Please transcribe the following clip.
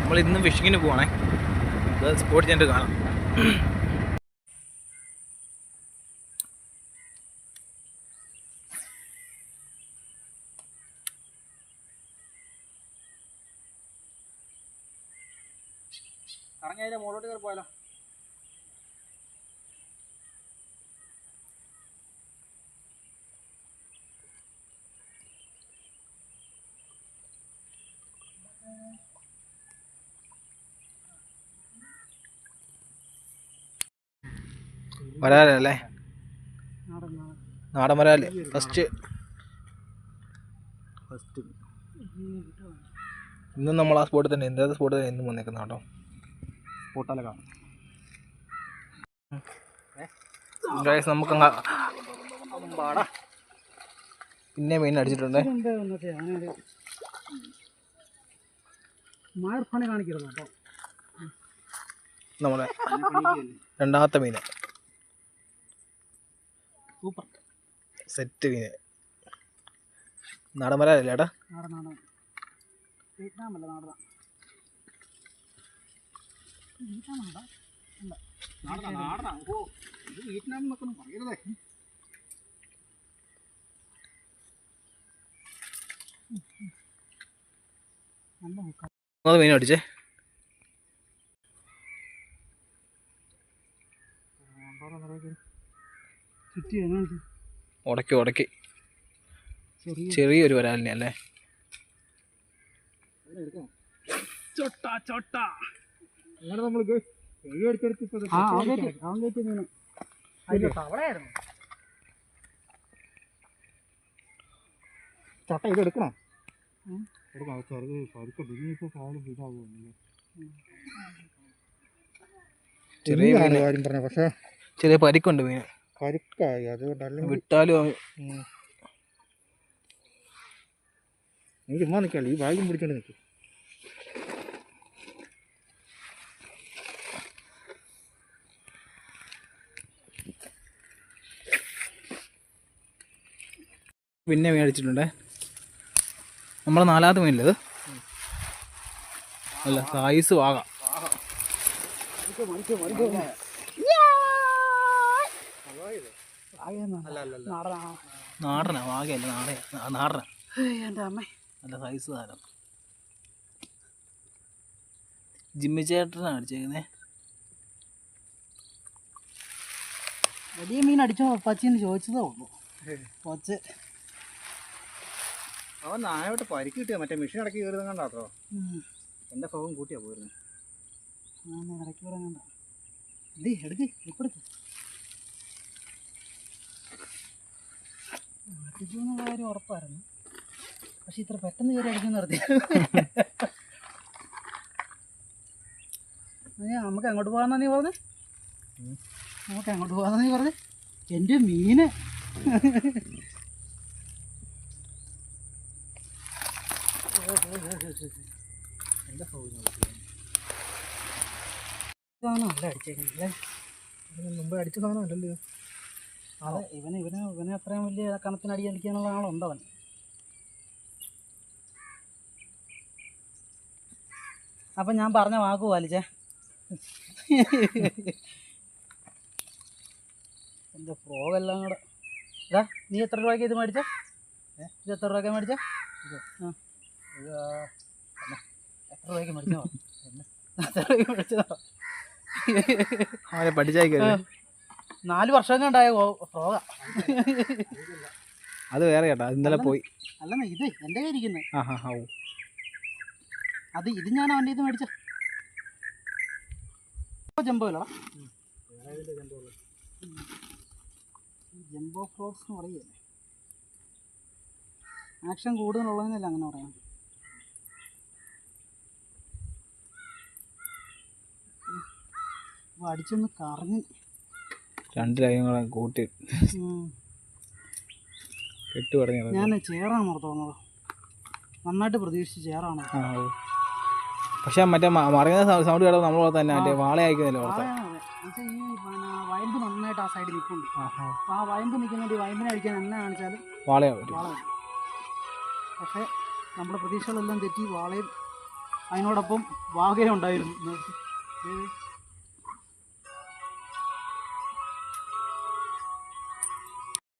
നമ്മൾ ഇന്നും ഫിഷിങ്ങിന് പോവാണേ. സ്പോട്ട് ചെന്നിട്ട് കാണാം. കറങ്ങി മോളോട്ട് കയറി പോയാലോ? വരാലല്ലേ നാടൻ വരാൽ ഫസ്റ്റ് ഫസ്റ്റ് ഇന്നും നമ്മൾ ആ സ്പോട്ടിൽ തന്നെ എന്താ സ്പോട്ടിൽ തന്നെ ഇന്നും വന്നേക്കുന്ന കേട്ടോ. പൊട്ടാലെ കാണാം നമുക്ക് പിന്നെ മീൻ അടിച്ചിട്ടുണ്ട്. നമ്മുടെ രണ്ടാമത്തെ മീൻ. സൂപ്പർ. സെറ്റ് മീൻ നാടൻ വരാലല്ലേ ഏട്ടാ നാടൻ നാടൻ വിയറ്റ്നാമല്ല അല്ല. നാടനാ നാടനാ. ഓ ഇത് വിയറ്റ്നാം എന്നൊക്കെ ഒന്നും പറയരുതേ മീൻ അടിച്ചേ. Thank എങ്ങനെ ഉടക്കി ഉടക്കി. ചെറിയ ചെറിയൊരു വരാലിനെ അല്ലേ? ചൊട്ട ചൊട്ട. അങ്ങനെ നമ്മൾ ചെറിയ മീൻ. കാര്യം പറഞ്ഞ പക്ഷെ ചെറിയ പരിക്കുണ്ട് മീൻ. കരുക്കായി. അതുകൊണ്ട് അല്ലെങ്കിൽ വിട്ടാലും നീ ചുമ്മാ നിൽക്കാല്ല ഈ ഭാഗ്യം പിടിച്ചോണ്ട് നിൽക്കും പിന്നെ മേടിച്ചിട്ടുണ്ടേ നമ്മളെ നാലാമത്തെ മീനില്ലത് അല്ല സൈസ് വാകാം നാടനാ. വാകയല്ല നാടയ നാടനാ. എന്റെ അമ്മ. നല്ല സൈസ് ജിമ്മി ചേട്ടനാണ് അടിച്ചേക്കുന്നേ. വലിയ മീൻ അടിച്ചോ പച്ചിന്ന് ചോദിച്ചതേ ഉള്ളൂ. പച്ച. അവൻ നായോട്ട് പരിക്ക് കിട്ടിയ? മറ്റേ മെഷീൻ ഇടയ്ക്ക് കയറുന്നത് കണ്ടാട്ടോ എന്റെ സുഖം കൂട്ടിയാ പോയിരുന്നു. ഇടയ്ക്ക് പറയാൻ കണ്ട എടുക്ക് ഇപ്പെടുത്ത് അടിക്കുമെന്ന കാര്യം ഉറപ്പായിരുന്നു. പക്ഷെ ഇത്ര പെട്ടെന്ന് കയറി അടിക്കാൻ നിർത്തി. നമുക്ക് അങ്ങോട്ട് പോകാന്നാ നീ പറഞ്ഞേ? നമുക്ക് അങ്ങോട്ട് പോകാന്നാ നീ പറഞ്ഞേ? എന്റെ മീന്. എന്താ സാധനം അല്ല അടിച്ചേക്കുന്നത് അല്ലേ? മുമ്പ് അടിച്ച സാധനം അല്ലല്ലോ അതെ ഇവന് ഇവന് ഇവന് അത്രയും വലിയ കണത്തിന് അടി അടിക്കാനുള്ള ആളുണ്ട് അവൻ. അപ്പം ഞാൻ പറഞ്ഞ വാക്ക് പാലിച്ചേ. എന്റെ ഫ്രോഗെല്ലാം കൂടെ. ഇതാ നീ എത്ര രൂപയ്ക്ക് ഇത് മേടിച്ചേ? ഇത് എത്ര രൂപയ്ക്ക് മേടിച്ചേ? ഇത് ആ. ഇത് എത്ര രൂപയ്ക്ക് മേടിച്ചോ? എത്ര രൂപയ്ക്ക് മേടിച്ചോ? പഠിച്ചയക്കരുത് നാല് വർഷം കണ്ടായ ഫ്രോഗ അത് വേറെ കേട്ടോ ഇന്നലെ പോയി അല്ല ഇത് എന്റെ കയ്യിരിക്കുന്നത് ആ ഹാ ഹാ അത് ഇത് ഞാൻ അവന്റെ ഇത് മേടിച്ച ജംബോ ഫ്ലോട്ട്സ് എന്ന് പറയല്ലേ ആക്ഷൻ കൂടുതലുള്ളതിനല്ല അങ്ങനെ പറയാം അടിച്ചൊന്ന് കറങ്ങി രണ്ട് രാജ്യങ്ങളെ കൂട്ടി. കെട്ടു പറഞ്ഞു ഞാൻ ചേറാണ് തോന്നുന്നത് നന്നായിട്ട് പ്രതീക്ഷിച്ച് ചേറാണ്. പക്ഷെ മറ്റേ മറിയുന്ന സൗണ്ട് കേട്ടോ നമ്മൾ തന്നെ മറ്റേ ഈ വയമ്പ് നന്നായിട്ട് ആ സൈഡിൽ നിൽക്കുന്നുണ്ട് ആ ഹാ അപ്പോൾ ആ വയമ്പ് നിൽക്കുന്നുണ്ട് വയമ്പിനെ അടിക്കാൻ എന്നെ കാണിച്ചാലും വാളയാവും പറ്റും. പക്ഷേ നമ്മുടെ പ്രതീക്ഷകളെല്ലാം തെറ്റി വാളയും അതിനോടൊപ്പം വാകയും ഉണ്ടായിരുന്നു. നോക്ക്. ഏത്?